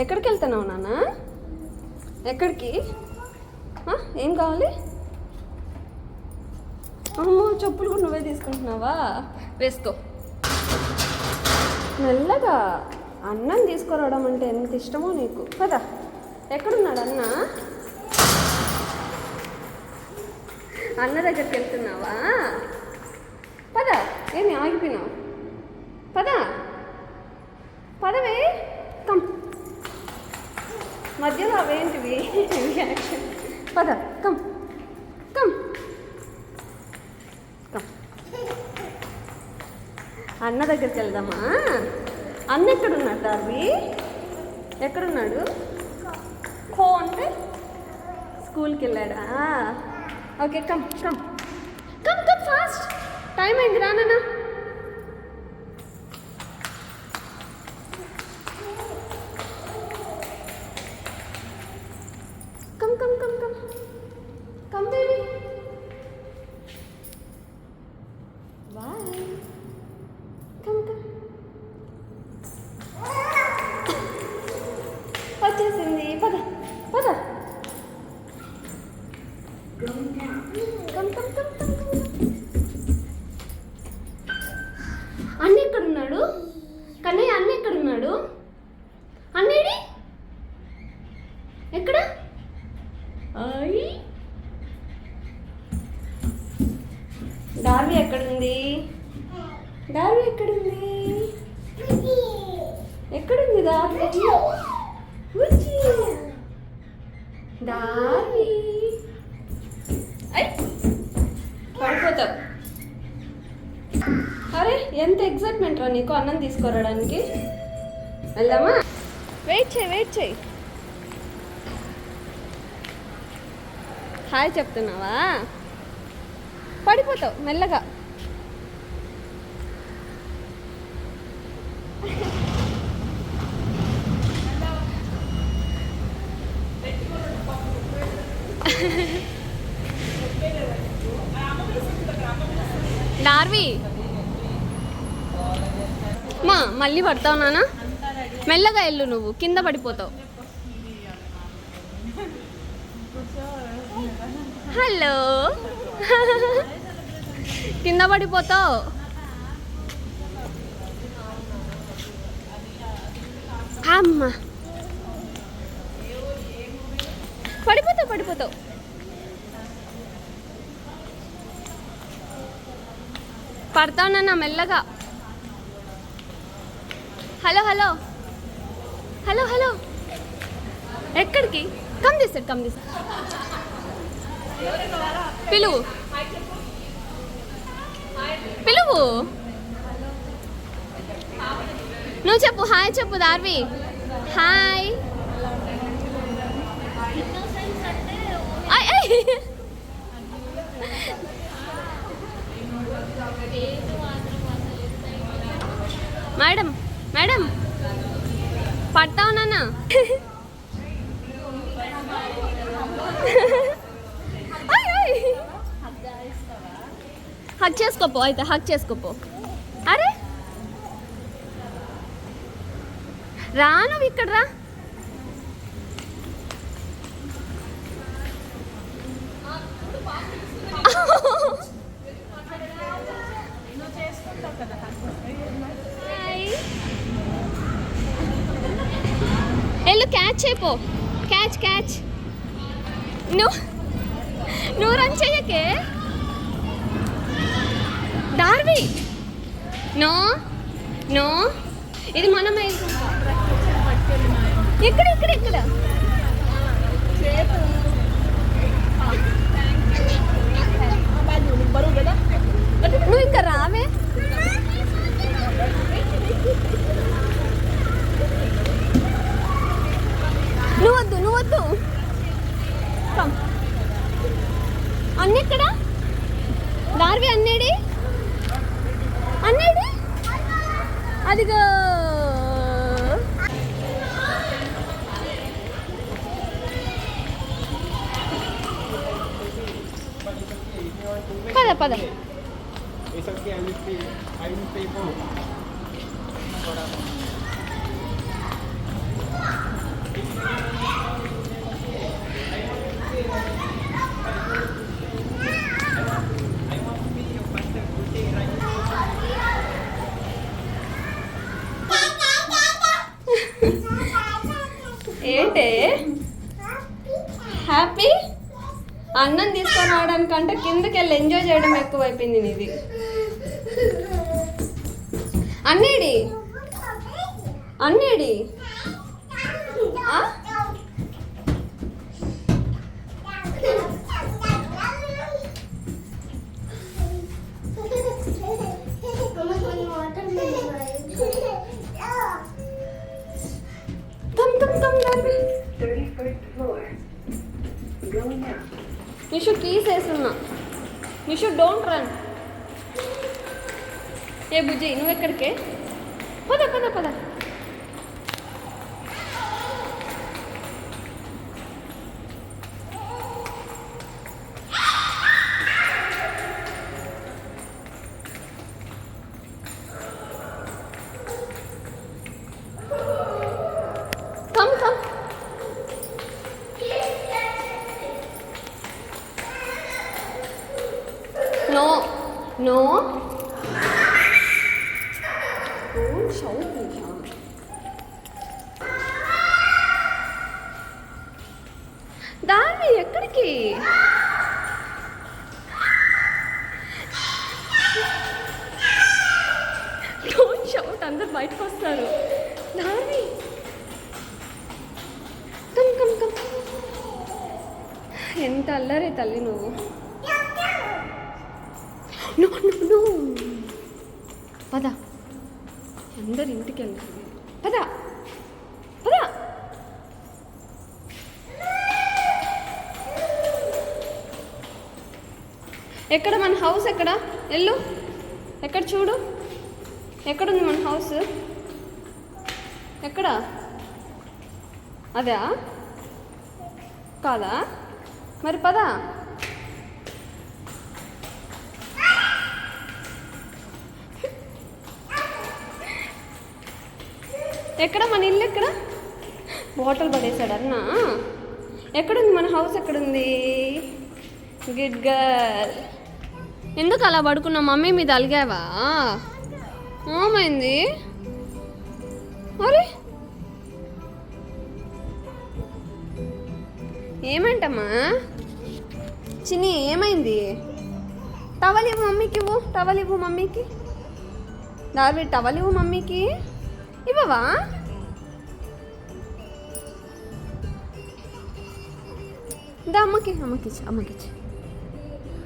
ఎక్కడికి వెళ్తున్నావు నాన్న? ఎక్కడికి? ఏం కావాలి? అమ్మో చెప్పులు కూడా నువ్వే తీసుకుంటున్నావా? వేసుకో. మెల్లగా అన్నం తీసుకురావడం అంటే ఎంత ఇష్టమో నీకు. కదా ఎక్కడున్నాడు అన్న? అన్న దగ్గరికి వెళ్తున్నావా పద. ఏమి ఆగిపోయినావు? పద. పదవే. కమ్. మధ్యలో అవేంటివి? రియాక్షన్ పద కమ్ కమ్ కమ్ అన్న దగ్గరికి వెళ్దామా? అన్న ఎక్కడున్నాడు దార్వి ఎక్కడున్నాడు? ఖో అంటే? స్కూల్కి వెళ్ళాడా? Okay come come come come fast time అయింది రానన్నా అన్న ఎక్కడున్నాడు? కన్నయ్య అన్న ఎక్కడున్నాడు? అన్నేడి ఎక్కడ? డార్వి ఎక్కడుంది? డార్వి ఎక్కడుంది? ఎక్కడుంది డార్వి? బుజ్జి. డార్వి. ఎంత ఎగ్జైట్మెంట్ రా నీకు అన్నం తీసుకురావడానికి? వెళ్దామా? వెయిట్ చేయి వెయిట్ చేయి. హాయ్ చెప్తున్నావా? పడిపోతావు మెల్లగా. నార్వి మళ్ళీ పడతావు నాన్న మెల్లగా వెళ్ళు నువ్వు కింద పడిపోతావు. హలో? కింద పడిపోతావు. అమ్మ. పడిపోతావు పడిపోతావు. పడతావు నాన్న మెల్లగా. Hello hello. Hello hello. ఎక్కడికి? కమ్ తీస్తాడు కమ్ తీస్తాడు పిలువు. పిలువు. నువ్వు చెప్పు హాయ్ చెప్పు దార్వి. హాయ్. ఐ, ఐ. మేడం మేడం పడతావు నాన్న. హక్ చేసుకోపో అయితే హక్ చేసుకోపో అరే. రా నువ్వు ఇక్కడ రా. Oh వెళ్ళు క్యాచ్ చేయపో క్యాచ్ క్యాచ్ నువ్వు నువ్వు రన్ చెయ్యకే డార్వి నో నో. ఇది మనమే ఇక్కడ ఇక్కడ ఇక్కడ. para para isso aqui é aí aí não tem bom agora Happy? Happy? అన్నం తీసుకొని రావడానికంటే కిందకి వెళ్ళి ఎంజాయ్ చేయడం ఎక్కువైపోయింది నీది. అన్నేడి? అన్నేడి? నిషు కీస్ వేస్తున్నా నిషు డోంట్ రన్ ఏ బుజ్జి నువ్వు ఎక్కడికే పద పద పద. ఎక్కడికి? డోంట్ షౌట్ అందరు బయటకు వస్తారు. కమ్ కమ్ కమ్ ఎంత అల్లరే తల్లి నువ్వు. పద. అందరు ఇంటికి వెళ్తుంది పద. ఎక్కడ మన హౌస్ ఎక్కడ? ఎల్లు? ఎక్కడ చూడు? ఎక్కడుంది మన హౌస్? ఎక్కడ? అదా? కాదా? మరి పదా. ఎక్కడ? మన ఇల్లు ఎక్కడ? బాటిల్ పడేశాడు అన్న. ఎక్కడుంది మన హౌస్? ఎక్కడుంది? Good girl. ఎందుకు అలా పడుకున్నావు? మమ్మీ మీద అలిగావా? ఏమైంది? మరి ఏమంటమ్మా? చిన్ని ఏమైంది? టవల్ ఇవ్వు మమ్మీకి ఇవ్వు టవల్ ఇవ్వు మమ్మీకి. దావి టవల్ ఇవ్వు మమ్మీకి. ఇవ్వవా? దా అమ్మకి అమ్మకి అమ్మకి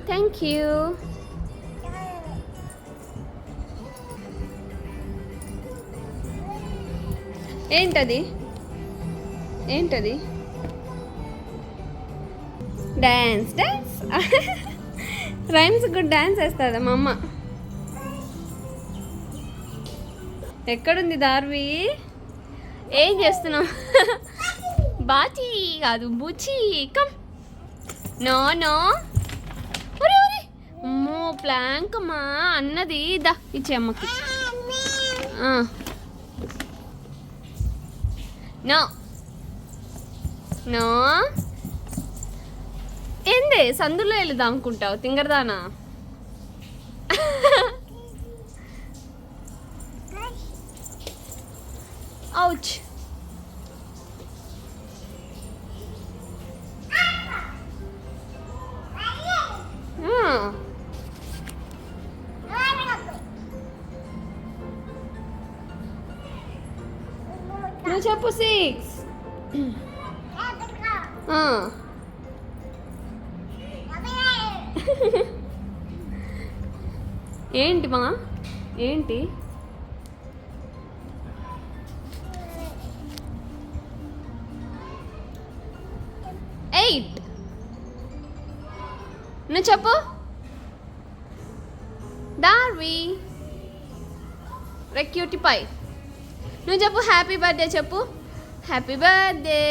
థ్యాంక్ యూ ఏంటది? ఏంటది? Dance dance rhymes good dance వేస్తుందా మా అమ్మ. ఎక్కడుంది దార్వి? ఏం చేస్తున్నావు? బాచి కాదు బుచి. కమ్ నో నో ఒరే ఒరే. అమ్మో ప్లాంక్ అమ్మా అన్నది దా ఇచ్చే అమ్మకి. ఆ. నో నో ఏందే సందులో వెళ్దాం అనుకుంటావు తింగరదానా అవుచ్ నువ్వు చెప్పు సిక్స్ ఏంటి మా? ఏంటి? ఎయిట్ నువ్వు చెప్పు. డార్వి రెక్యూటి పై నువ్వు చెప్పు హ్యాపీ బర్త్డే చెప్పు హ్యాపీ బర్త్డే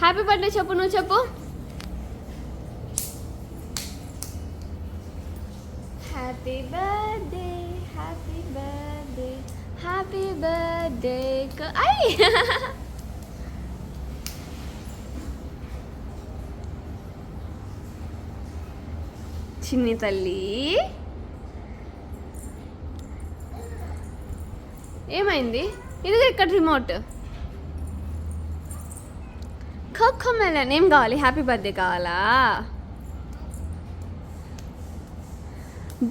హ్యాపీ బర్త్డే చెప్పు నువ్వు చెప్పు happy birthday happy birthday happy birthday I చిన్ని తల్లి ఏమైంది? ఇది ఇక్కడ రిమోట్ ఖోఖో మెలన్ ఏం కావాలి? హ్యాపీ బర్త్డే కావాలా?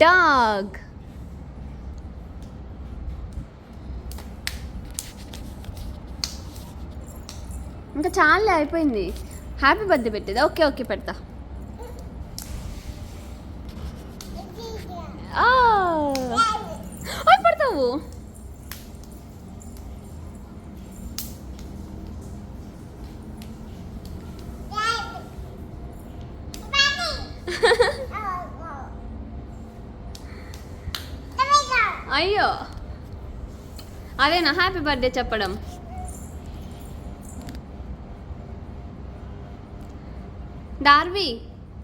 డాగ్ ఇంకా చాలా అయిపోయింది. హ్యాపీ బర్త్డే పెట్టేదా. ఓకే ఓకే పెడతా ఆ. ఓయ్, పెడతావు అయ్యో. అదేనా? హ్యాపీ బర్త్డే చెప్పడం. Darvi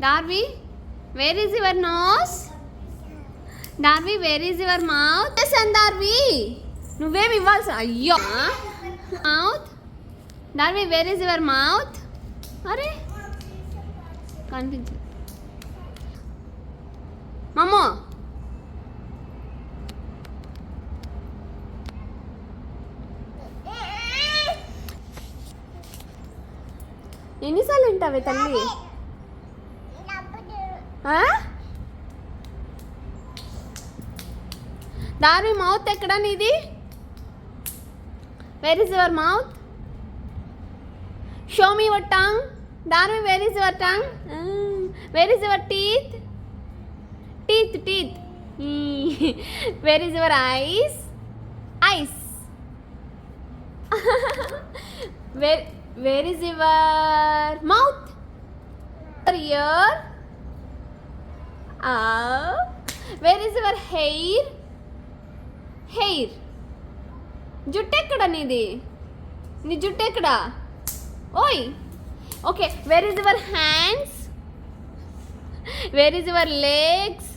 Darvi where is your nose Darvi where is your mouth yes Darvi. నువ్వేం ఇవ్వాల్సి అయ్యో. Mouth Darvi where is your mouth అరే. కనిపించదు మమ్మో. ఎన్నిసార్లు తల్లి? దారి మౌత్ ఎక్కడ నీది? Where is your mouth show me your tongue దారి where is your tongue where is your teeth teeth teeth where is your eyes eyes where where is your mouth ear where is your hair hair జుట్టు ఎక్కడ నీది? నీ జుట్టు ఎక్కడ? ఓయ్. Okay where is your hands where is your legs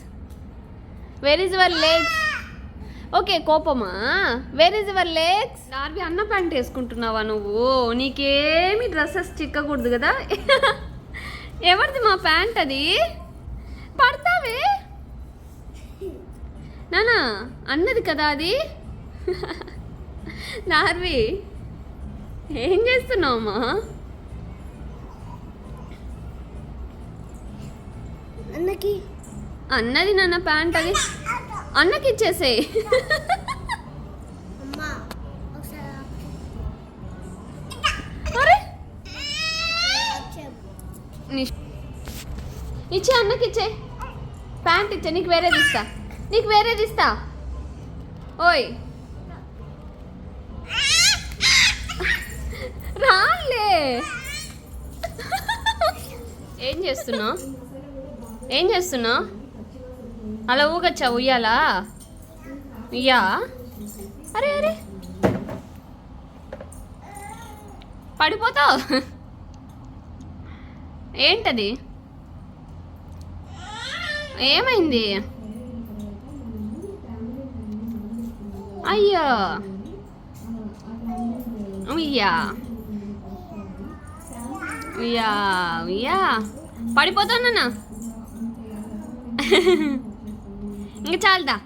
where is your legs okay కోపమా? Where is your legs Darby అన్న pant వేసుకుంటున్నావా నువ్వు? నీకేమి డ్రెస్సెస్ చిక్కకూడదు కదా? ఎవరిది మా ప్యాంట్ అది? పడతావే? నానా అన్నది కదా అది? నార్వి ఏం చేస్తున్నావమ్మా? అన్నకి. అన్నది నాన్న ప్యాంట్ అది? అన్నకి ఇచ్చేసే అమ్మా ఒకసారి అరే చెప్పు నీ- ఇచ్చే అన్నకి ఇచ్చే ప్యాంట్ ఇచ్చే నీకు వేరేది ఇస్తా నీకు వేరేది ఇస్తా ఓయ్. రాలే ఏం చేస్తున్నావు? ఏం చేస్తున్నావు? అలా ఊగచ్చా? ఉయ్యాలా? ఉయ్యా? అరే అరే. పడిపోతావు? ఏంటది? ఏమైంది? అయ్యో. ఉయ్యా. ఉయ్యా ఉయ్యా. పడిపోతానన్నా ఇంకా చాలదా